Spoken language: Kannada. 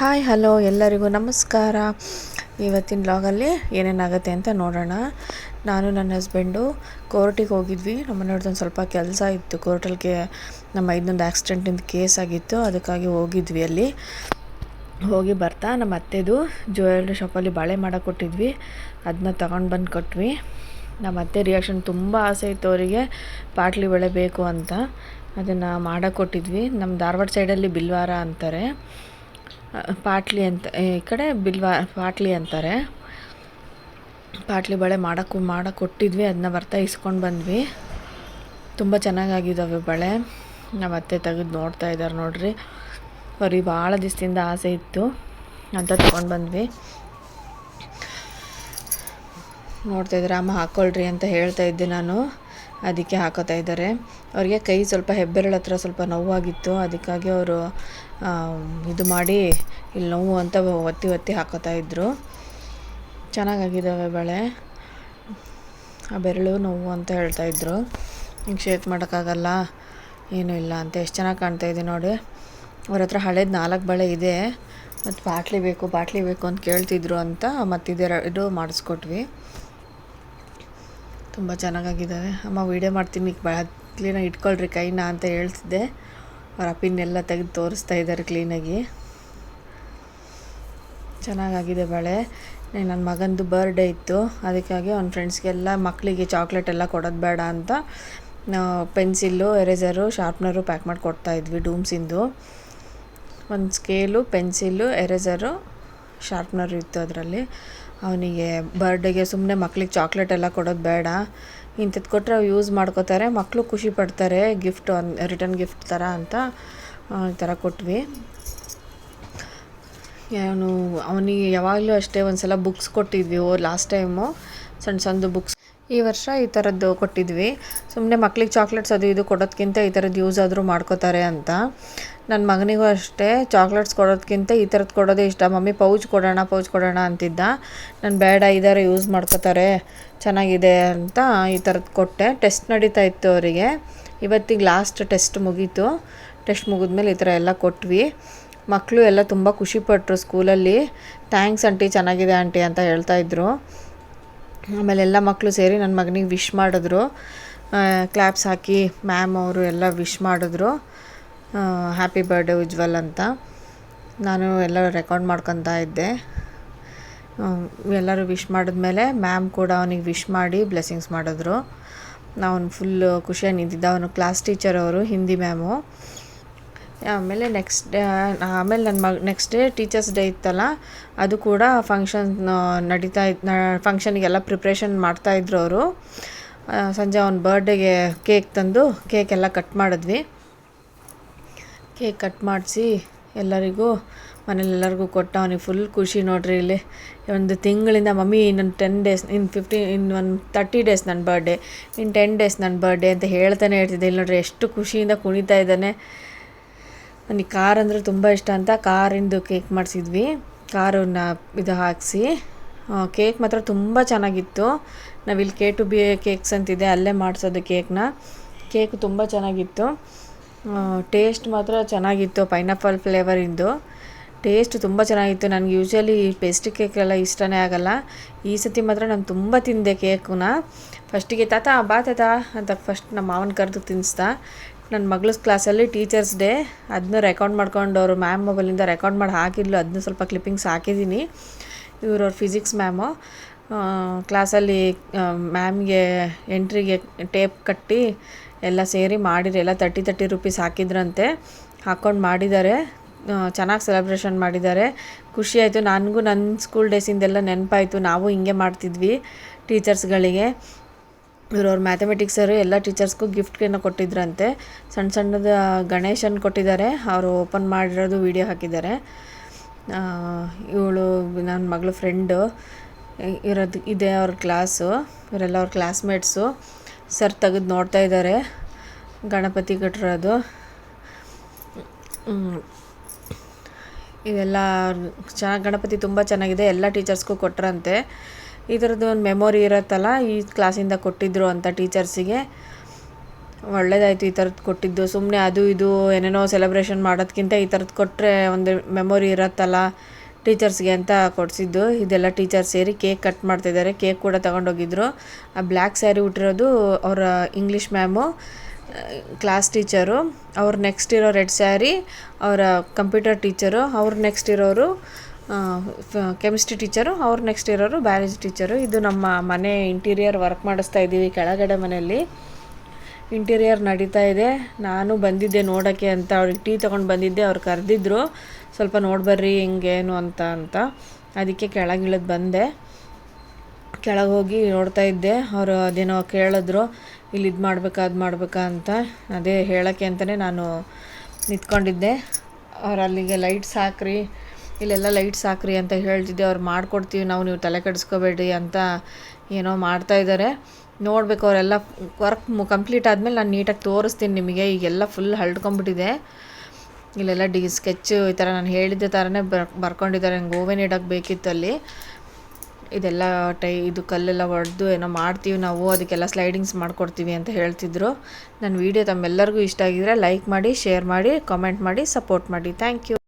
ಹಾಯ್ ಹಲೋ ಎಲ್ಲರಿಗೂ ನಮಸ್ಕಾರ. ಇವತ್ತಿನ ಬ್ಲಾಗಲ್ಲಿ ಏನೇನಾಗುತ್ತೆ ಅಂತ ನೋಡೋಣ. ನಾನು ನನ್ನ ಹಸ್ಬೆಂಡು ಕೋರ್ಟಿಗೆ ಹೋಗಿದ್ವಿ. ನಮ್ಮ ಒಂದು ಸ್ವಲ್ಪ ಕೆಲಸ ಇತ್ತು. ಕೋರ್ಟಲ್ಲಿಗೆ ನಮ್ಮ ಇನ್ನೊಂದು ಆಕ್ಸಿಡೆಂಟಿಂದ ಕೇಸ್ ಆಗಿತ್ತು. ಅದಕ್ಕಾಗಿ ಹೋಗಿದ್ವಿ ಅಲ್ಲಿ. ಹೋಗಿ ಬರ್ತಾ ನಮ್ಮ ಅತ್ತೆದು ಜ್ಯುವೆಲ್ರಿ ಶಾಪಲ್ಲಿ ಬಾಳೆ ಮಾಡಕ್ಕೆ ಕೊಟ್ಟಿದ್ವಿ. ಅದನ್ನ ತಗೊಂಡು ಬಂದು ಕೊಟ್ವಿ. ನಮ್ಮ ಅತ್ತೆ ರಿಯಾಕ್ಷನ್ ತುಂಬ ಆಸೆ ಇತ್ತು ಅವರಿಗೆ. ಪಾಟ್ಲಿ ಬಳೆ ಬೇಕು ಅಂತ. ಅದನ್ನು ಮಾಡಕ್ಕೆ ಕೊಟ್ಟಿದ್ವಿ. ನಮ್ಮ ಧಾರವಾಡ ಸೈಡಲ್ಲಿ ಬಿಲ್ವಾರ ಅಂತಾರೆ. ಪಾಟ್ಲಿ ಅಂತ, ಈ ಕಡೆ ಬಿಲ್ವಾ, ಪಾಟ್ಲಿ ಅಂತಾರೆ. ಪಾಟ್ಲಿ ಬಳೆ ಮಾಡೋಕ್ಕೂ ಮಾಡೋ ಕೊಟ್ಟಿದ್ವಿ ಅದನ್ನ ಬರ್ತಾ ಇಸ್ಕೊಂಡು ಬಂದ್ವಿ. ತುಂಬ ಚೆನ್ನಾಗಾಗಿದ್ದಾವೆ ಬಳೆ. ನಮ್ಮ ಅತ್ತೆ ತೆಗೆದು ನೋಡ್ತಾ ಇದ್ದಾರೆ ನೋಡ್ರಿ. ಅವ್ರಿಗೆ ಭಾಳ ದಿವಸದಿಂದ ಆಸೆ ಇತ್ತು. ಅಂತ ತೊಗೊಂಡು ಬಂದ್ವಿ. ನೋಡ್ತಾ ಇದ್ದೀರಾ, ಅಮ್ಮ ಹಾಕ್ಕೊಳ್ರಿ ಅಂತ ಹೇಳ್ತಾ ಇದ್ದೆ ನಾನು. ಅದಕ್ಕೆ ಹಾಕೋತಾ ಇದ್ದಾರೆ. ಅವರಿಗೆ ಕೈ ಸ್ವಲ್ಪ ಹೆಬ್ಬೆರಳು ಹತ್ರ ಸ್ವಲ್ಪ ನೋವಾಗಿತ್ತು. ಅದಕ್ಕಾಗಿ ಅವರು ಇದು ಮಾಡಿ ಇಲ್ಲಿ ನೋವು ಅಂತ ಒತ್ತಿ ಒತ್ತಿ ಹಾಕೋತಾ ಇದ್ದರು ಚೆನ್ನಾಗಾಗಿದ್ದಾವೆ ಬಳೆ. ಆ ಬೆರಳು ನೋವು ಅಂತ ಹೇಳ್ತಾ ಇದ್ದರು ಹಿಂಗೆ ಶೇಕ್ ಮಾಡೋಕ್ಕಾಗಲ್ಲ, ಏನೂ ಇಲ್ಲ ಅಂತ. ಎಷ್ಟು ಚೆನ್ನಾಗಿ ಕಾಣ್ತಾ ಇದೆ ನೋಡಿ. ಅವ್ರ ಹತ್ರ ಹಳೇದು ನಾಲ್ಕು ಬಳೆ ಇದೆ. ಮತ್ತು ಬಾಟ್ಲಿ ಬೇಕು ಬಾಟ್ಲಿ ಬೇಕು ಅಂತ ಕೇಳ್ತಿದ್ರು ಅಂತ ಮತ್ತಿದೆರಡು ಮಾಡಿಸ್ಕೊಟ್ವಿ. ತುಂಬ ಚೆನ್ನಾಗಾಗಿದ್ದಾವೆ. ಅಮ್ಮ ವೀಡಿಯೋ ಮಾಡ್ತೀನಿ ಬ ಕ್ಲೀನಾಗಿ ಇಟ್ಕೊಳ್ರಿ ಕೈನ ಅಂತ ಹೇಳ್ತಿದ್ದೆ. ಅವ್ರ ಅಪ್ಪಿನೆಲ್ಲ ತೆಗೆದು ತೋರಿಸ್ತಾ ಇದ್ದಾರೆ ಕ್ಲೀನಾಗಿ ಚೆನ್ನಾಗಾಗಿದೆ ಬಳೆ. ನನ್ನ ಮಗಂದು ಬರ್ಡೇ ಇತ್ತು. ಅದಕ್ಕಾಗಿ ಅವ್ನ ಫ್ರೆಂಡ್ಸ್ಗೆಲ್ಲ ಮಕ್ಕಳಿಗೆ ಚಾಕ್ಲೇಟ್ ಎಲ್ಲ ಕೊಡೋದು ಬೇಡ ಅಂತ ಪೆನ್ಸಿಲ್ಲು ಎರೇಸರು ಶಾರ್ಪ್ನರು ಪ್ಯಾಕ್ ಮಾಡಿ ಕೊಡ್ತಾಯಿದ್ವಿ ಡೂಮ್ಸಿಂದು ಒಂದು ಸ್ಕೇಲು ಪೆನ್ಸಿಲ್ಲು ಎರೇಸರು ಶಾರ್ಪ್ನರ್ ಇತ್ತು ಅದರಲ್ಲಿ. ಅವನಿಗೆ ಬರ್ಡೇಗೆ ಸುಮ್ಮನೆ ಮಕ್ಳಿಗೆ ಚಾಕ್ಲೇಟ್ ಎಲ್ಲ ಕೊಡೋದು ಬೇಡ. ಇಂಥದ್ದು ಕೊಟ್ಟರೆ ಅವು ಯೂಸ್ ಮಾಡ್ಕೋತಾರೆ. ಮಕ್ಕಳು ಖುಷಿ ಪಡ್ತಾರೆ ಗಿಫ್ಟ್ ರಿಟರ್ನ್ ಗಿಫ್ಟ್ ಥರ ಅಂತ ಈ ಥರ ಕೊಟ್ವಿ. ಅವನು, ಅವನಿಗೆ ಯಾವಾಗಲೂ ಅಷ್ಟೇ ಒಂದು ಸಲ ಬುಕ್ಸ್ ಕೊಟ್ಟಿದ್ವಿ ಓ ಲಾಸ್ಟ್ ಟೈಮು ಸಣ್ಣ ಸಣ್ಣದು ಬುಕ್ಸ್ ಈ ವರ್ಷ ಈ ಥರದ್ದು ಕೊಟ್ಟಿದ್ವಿ. ಸುಮ್ಮನೆ ಮಕ್ಳಿಗೆ ಚಾಕ್ಲೇಟ್ಸ್ ಅದು ಇದು ಕೊಡೋದಕ್ಕಿಂತ ಈ ಥರದ್ದು ಯೂಸ್ ಆದರೂ ಮಾಡ್ಕೋತಾರೆ ಅಂತ. ನನ್ನ ಮಗನಿಗೂ ಅಷ್ಟೇ ಚಾಕ್ಲೇಟ್ಸ್ ಕೊಡೋದಕ್ಕಿಂತ ಈ ಥರದ್ದು ಕೊಡೋದೇ ಇಷ್ಟ. ಮಮ್ಮಿ, ಪೌಚ್ ಕೊಡೋಣ ಪೌಚ್ ಕೊಡೋಣ ಅಂತಿದ್ದ. ನಾನು ಬೇಡ ಇದಾರೆ ಯೂಸ್ ಮಾಡ್ಕೋತಾರೆ. ಚೆನ್ನಾಗಿದೆ ಅಂತ ಈ ಥರದ್ದು ಕೊಟ್ಟೆ. ಟೆಸ್ಟ್ ನಡೀತಾ ಇತ್ತು ಅವರಿಗೆ. ಇವತ್ತಿಗೆ ಲಾಸ್ಟ್ ಟೆಸ್ಟ್ ಮುಗೀತು. ಟೆಸ್ಟ್ ಮುಗಿದ್ಮೇಲೆ ಈ ಥರ ಎಲ್ಲ ಕೊಟ್ವಿ. ಮಕ್ಕಳು ಎಲ್ಲ ತುಂಬ ಖುಷಿಪಟ್ಟರು ಸ್ಕೂಲಲ್ಲಿ ಥ್ಯಾಂಕ್ಸ್ ಆಂಟಿ ಚೆನ್ನಾಗಿದೆ ಆಂಟಿ ಅಂತ ಹೇಳ್ತಾ ಇದ್ರು. ಆಮೇಲೆ ಎಲ್ಲ ಮಕ್ಕಳು ಸೇರಿ ನನ್ನ ಮಗನಿಗೆ ವಿಶ್ ಮಾಡಿದ್ರು. ಕ್ಲಾಪ್ಸ್ ಹಾಕಿ ಮ್ಯಾಮ್ ಅವರು ಎಲ್ಲ ವಿಶ್ ಮಾಡಿದ್ರು. ಹ್ಯಾಪಿ ಬರ್ಡೇ ಉಜ್ವಲ್ ಅಂತ. ನಾನು ಎಲ್ಲ ರೆಕಾರ್ಡ್ ಮಾಡ್ಕೊತಾ ಇದ್ದೆ. ಎಲ್ಲರೂ ವಿಶ್ ಮಾಡಿದ್ಮೇಲೆ ಮ್ಯಾಮ್ ಕೂಡ ಅವನಿಗೆ ವಿಶ್ ಮಾಡಿ ಬ್ಲೆಸ್ಸಿಂಗ್ಸ್ ಮಾಡಿದ್ರು. ಅವನು ಫುಲ್ ಖುಷಿಯಾಗಿ ನಿಂತಿದ್ದ. ಅವನು ಕ್ಲಾಸ್ ಟೀಚರ್ ಅವರು, ಹಿಂದಿ ಮ್ಯಾಮು ಆಮೇಲೆ ನೆಕ್ಸ್ಟ್ ಡೇ ಆಮೇಲೆ ನನ್ನ ಮಗ ನೆಕ್ಸ್ಟ್ ಡೇ ಟೀಚರ್ಸ್ ಡೇ ಇತ್ತಲ್ಲ, ಅದು ಕೂಡ ಫಂಕ್ಷನ್ ನಡೀತಾ ಇತ್ತು ಫಂಕ್ಷನಿಗೆಲ್ಲ ಪ್ರಿಪ್ರೇಷನ್ ಮಾಡ್ತಾಯಿದ್ರು ಅವರು. ಸಂಜೆ ಅವನ ಬರ್ಡೇಗೆ ಕೇಕ್ ತಂದು ಕೇಕ್ ಎಲ್ಲ ಕಟ್ ಮಾಡಿದ್ವಿ. ಕೇಕ್ ಕಟ್ ಮಾಡಿಸಿ ಎಲ್ಲರಿಗೂ ಮನೇಲಿ ಎಲ್ಲರಿಗೂ ಕೊಟ್ಟ ಅವನಿಗೆ ಫುಲ್ ಖುಷಿ ನೋಡ್ರಿ ಇಲ್ಲಿ. ಒಂದು ತಿಂಗಳಿಂದ, ಮಮ್ಮಿ, ಇನ್ನೊಂದು ಟೆನ್ ಡೇಸ್ ಇನ್ನು ಫಿಫ್ಟೀನ್ ಇನ್ನು ಒಂದು ತರ್ಟಿ ಡೇಸ್ ನನ್ನ ಬರ್ಡೇ ಇನ್ನು ಟೆನ್ ಡೇಸ್ ನನ್ನ ಬರ್ಡೇ ಅಂತ ಹೇಳ್ತಾನೆ ಇರ್ತಿದ್ದೆ. ಇಲ್ಲಿ ನೋಡ್ರಿ, ಎಷ್ಟು ಖುಷಿಯಿಂದ ಕುಣಿತಾ ಇದ್ದಾನೆ. ನನಗೆ ಕಾರ್ ಅಂದರೆ ತುಂಬ ಇಷ್ಟ ಅಂತ ಕಾರಿಂದು ಕೇಕ್ ಮಾಡಿಸಿದ್ವಿ. ಕಾರನ್ನ ಇದು ಹಾಕಿಸಿ ಕೇಕ್ ಮಾತ್ರ ತುಂಬ ಚೆನ್ನಾಗಿತ್ತು. ನಾವಿಲ್ಲಿ ಕೆ ಟು ಬಿ ಕೇಕ್ಸ್ ಅಂತಿದೆ, ಅಲ್ಲೇ ಮಾಡಿಸೋದು ಕೇಕ್ನ ಕೇಕ್ ತುಂಬ ಚೆನ್ನಾಗಿತ್ತು. ಟೇಸ್ಟ್ ಮಾತ್ರ ಚೆನ್ನಾಗಿತ್ತು ಪೈನಾಪಲ್ ಫ್ಲೇವರಿಂದು ಟೇಸ್ಟ್ ತುಂಬ ಚೆನ್ನಾಗಿತ್ತು. ನನಗೆ ಯೂಶ್ವಲಿ ಪೇಸ್ಟ್ ಕೇಕ್ ಎಲ್ಲ ಇಷ್ಟನೇ ಆಗಲ್ಲ. ಈ ಸತಿ ಮಾತ್ರ ನಾನು ತುಂಬ ತಿಂದೆ ಕೇಕನ್ನ ಫಸ್ಟಿಗೆ ತಾತ, ಬಾ ತಾತ ಅಂತ ಫಸ್ಟ್ ನಮ್ಮ ಮಾವನ ಕರೆದು ತಿನ್ನಿಸ್ದ ನನ್ನ ಮಗಳ ಕ್ಲಾಸಲ್ಲಿ ಟೀಚರ್ಸ್ ಡೇ ಅದನ್ನ ರೆಕಾರ್ಡ್ ಮಾಡ್ಕೊಂಡು ಅವರು ಮ್ಯಾಮ್ ಮೊಬೈಲಿಂದ ರೆಕಾರ್ಡ್ ಮಾಡಿ ಹಾಕಿದ್ಲು. ಅದನ್ನ ಸ್ವಲ್ಪ ಕ್ಲಿಪ್ಪಿಂಗ್ಸ್ ಹಾಕಿದ್ದೀನಿ ಇವರು ಅವ್ರ ಫಿಸಿಕ್ಸ್ ಮ್ಯಾಮು ಕ್ಲಾಸಲ್ಲಿ ಮ್ಯಾಮ್ಗೆ ಎಂಟ್ರಿಗೆ ಟೇಪ್ ಕಟ್ಟಿ ಎಲ್ಲ ಸೇರಿ ಮಾಡಿರಿ, ಎಲ್ಲ ತರ್ಟಿ ತರ್ಟಿ ರುಪೀಸ್ ಹಾಕಿದ್ರಂತೆ. ಹಾಕ್ಕೊಂಡು ಮಾಡಿದ್ದಾರೆ ಚೆನ್ನಾಗಿ ಸೆಲೆಬ್ರೇಷನ್ ಮಾಡಿದ್ದಾರೆ ಖುಷಿಯಾಯಿತು ನನಗೂ ನನ್ನ ಸ್ಕೂಲ್ ಡೇಸಿಂದೆಲ್ಲ ನೆನಪಾಯಿತು. ನಾವು ಹಿಂಗೆ ಮಾಡ್ತಿದ್ವಿ ಟೀಚರ್ಸ್ಗಳಿಗೆ ಇವರು ಅವ್ರ ಮ್ಯಾಥಮೆಟಿಕ್ಸ್ ಸರ್ ಎಲ್ಲ ಟೀಚರ್ಸ್ಗೂ ಗಿಫ್ಟ್ಗೇನ ಕೊಟ್ಟಿದ್ರಂತೆ. ಸಣ್ಣ ಸಣ್ಣದ ಗಣೇಶನ್ ಕೊಟ್ಟಿದ್ದಾರೆ. ಅವರು ಓಪನ್ ಮಾಡಿರೋದು ವಿಡಿಯೋ ಹಾಕಿದ್ದಾರೆ. ಇವಳು ನನ್ನ ಮಗಳ ಫ್ರೆಂಡು ಇರೋದು ಇದೆ ಅವ್ರ ಕ್ಲಾಸು ಇವರೆಲ್ಲ ಅವ್ರ ಕ್ಲಾಸ್ಮೇಟ್ಸು ಸರ್ ತೆಗೆದು ನೋಡ್ತಾ ಇದ್ದಾರೆ. ಗಣಪತಿ ಕಟ್ಟಿರೋದು. ಇದೆಲ್ಲ ಚೆನ್ನಾಗಿ ಗಣಪತಿ ತುಂಬ ಚೆನ್ನಾಗಿದೆ. ಎಲ್ಲ ಟೀಚರ್ಸ್ಗೂ ಕೊಟ್ರಂತೆ. ಈ ಥರದ್ದು ಒಂದು ಮೆಮೊರಿ ಇರುತ್ತಲ್ಲ, ಈ ಕ್ಲಾಸಿಂದ ಕೊಟ್ಟಿದ್ರು ಅಂತ ಟೀಚರ್ಸಿಗೆ ಒಳ್ಳೇದಾಯಿತು ಈ ಥರದ್ದು ಕೊಟ್ಟಿದ್ದು. ಸುಮ್ಮನೆ ಅದು ಇದು ಏನೇನೋ ಸೆಲೆಬ್ರೇಷನ್ ಮಾಡೋದಕ್ಕಿಂತ ಈ ಥರದ್ದು ಕೊಟ್ಟರೆ ಒಂದು ಮೆಮೊರಿ ಇರತ್ತಲ್ಲ ಟೀಚರ್ಸ್ಗೆ ಅಂತ ಕೊಡಿಸಿದ್ದು. ಇದೆಲ್ಲ ಟೀಚರ್ಸ್ ಸೇರಿ ಕೇಕ್ ಕಟ್ ಮಾಡ್ತಿದ್ದಾರೆ. ಕೇಕ್ ಕೂಡ ತಗೊಂಡೋಗಿದ್ರು. ಆ ಬ್ಲ್ಯಾಕ್ ಸ್ಯಾರಿ ಉಟ್ಟಿರೋದು ಅವರ ಇಂಗ್ಲೀಷ್ ಮ್ಯಾಮು ಕ್ಲಾಸ್ ಟೀಚರು ಅವ್ರು ನೆಕ್ಸ್ಟ್ ಇರೋ ರೆಡ್ ಸ್ಯಾರಿ ಅವರ ಕಂಪ್ಯೂಟರ್ ಟೀಚರು ಅವ್ರು ನೆಕ್ಸ್ಟ್ ಇರೋರು ಕೆಮಿಸ್ಟ್ರಿ ಟೀಚರು ಅವ್ರು ನೆಕ್ಸ್ಟ್ ಇರೋರು ಬಯಾಲಜಿ ಟೀಚರು ಇದು ನಮ್ಮ ಮನೆ ಇಂಟೀರಿಯರ್ ವರ್ಕ್ ಮಾಡಿಸ್ತಾ ಇದ್ದೀವಿ ಕೆಳಗಡೆ ಮನೆಯಲ್ಲಿ. ಇಂಟೀರಿಯರ್ ನಡೀತಾ ಇದೆ. ನಾನು ಬಂದಿದ್ದೆ ನೋಡೋಕ್ಕೆ ಅಂತ ಅವ್ರಿಗೆ ಟೀ ತೊಗೊಂಡು ಬಂದಿದ್ದೆ, ಅವ್ರು ಕರೆದಿದ್ರು. ಸ್ವಲ್ಪ ನೋಡ್ಬರ್ರಿ, ಹಿಂಗೇನು ಅಂತ ಅಂತ. ಅದಕ್ಕೆ ಕೆಳಗಿಳಿದು ಬಂದೆ. ಕೆಳಗೆ ಹೋಗಿ ನೋಡ್ತಾ ಇದ್ದೆ. ಅವರು ಅದೇನೋ ಕೇಳಿದ್ರು, ಇಲ್ಲಿ ಇದು ಮಾಡ್ಬೇಕಾ, ಅದು ಮಾಡ್ಬೇಕಾ? ಅಂತ. ಅದೇ ಹೇಳೋಕ್ಕೆ ಅಂತಲೇ ನಾನು ನಿಂತ್ಕೊಂಡಿದ್ದೆ. ಅವ್ರು ಅಲ್ಲಿಗೆ ಲೈಟ್ಸ್ ಹಾಕ್ರಿ ಇಲ್ಲೆಲ್ಲ ಲೈಟ್ಸ್ ಹಾಕ್ರಿ ಅಂತ ಹೇಳ್ತಿದ್ದೆ, ಅವ್ರು ಮಾಡ್ಕೊಡ್ತೀವಿ, ನಾವು ನೀವು ತಲೆ ಕೆಡಿಸ್ಕೋಬೇಡಿ ಅಂತ ಏನೋ ಮಾಡ್ತಾ ಇದ್ದಾರೆ ನೋಡಬೇಕು, ಅವರೆಲ್ಲ ವರ್ಕ್ ಕಂಪ್ಲೀಟ್ ಆದಮೇಲೆ ನಾನು ನೀಟಾಗಿ ತೋರಿಸ್ತೀನಿ ನಿಮಗೆ, ಈಗೆಲ್ಲ ಫುಲ್ ಹಳ್ಕೊಂಬಿಟ್ಟಿದೆ ಇಲ್ಲೆಲ್ಲ ಡಿ ಸ್ಕೆಚ್ ಈ ಥರ ನಾನು ಹೇಳಿದ್ದ ಥರನೇ ಬರ್ ಬರ್ಕೊಂಡಿದ್ದಾರೆ, ನಂಗೆ ಓವೆನ್ ಇಡೋಕ್ಕೆ ಬೇಕಿತ್ತು ಅಲ್ಲಿ. ಇದೆಲ್ಲ ಟೈ ಇದು ಕಲ್ಲೆಲ್ಲ ಹೊಡೆದು ಏನೋ ಮಾಡ್ತೀವಿ ನಾವು, ಅದಕ್ಕೆಲ್ಲ ಸ್ಲೈಡಿಂಗ್ಸ್ ಮಾಡಿಕೊಡ್ತೀವಿ ಅಂತ ಹೇಳ್ತಿದ್ರು. ನನ್ನ ವೀಡಿಯೋ ತಮ್ಮೆಲ್ಲರಿಗೂ ಇಷ್ಟ ಆಗಿದ್ರೆ ಲೈಕ್ ಮಾಡಿ ಶೇರ್ ಮಾಡಿ ಕಾಮೆಂಟ್ ಮಾಡಿ ಸಪೋರ್ಟ್ ಮಾಡಿ. Thank you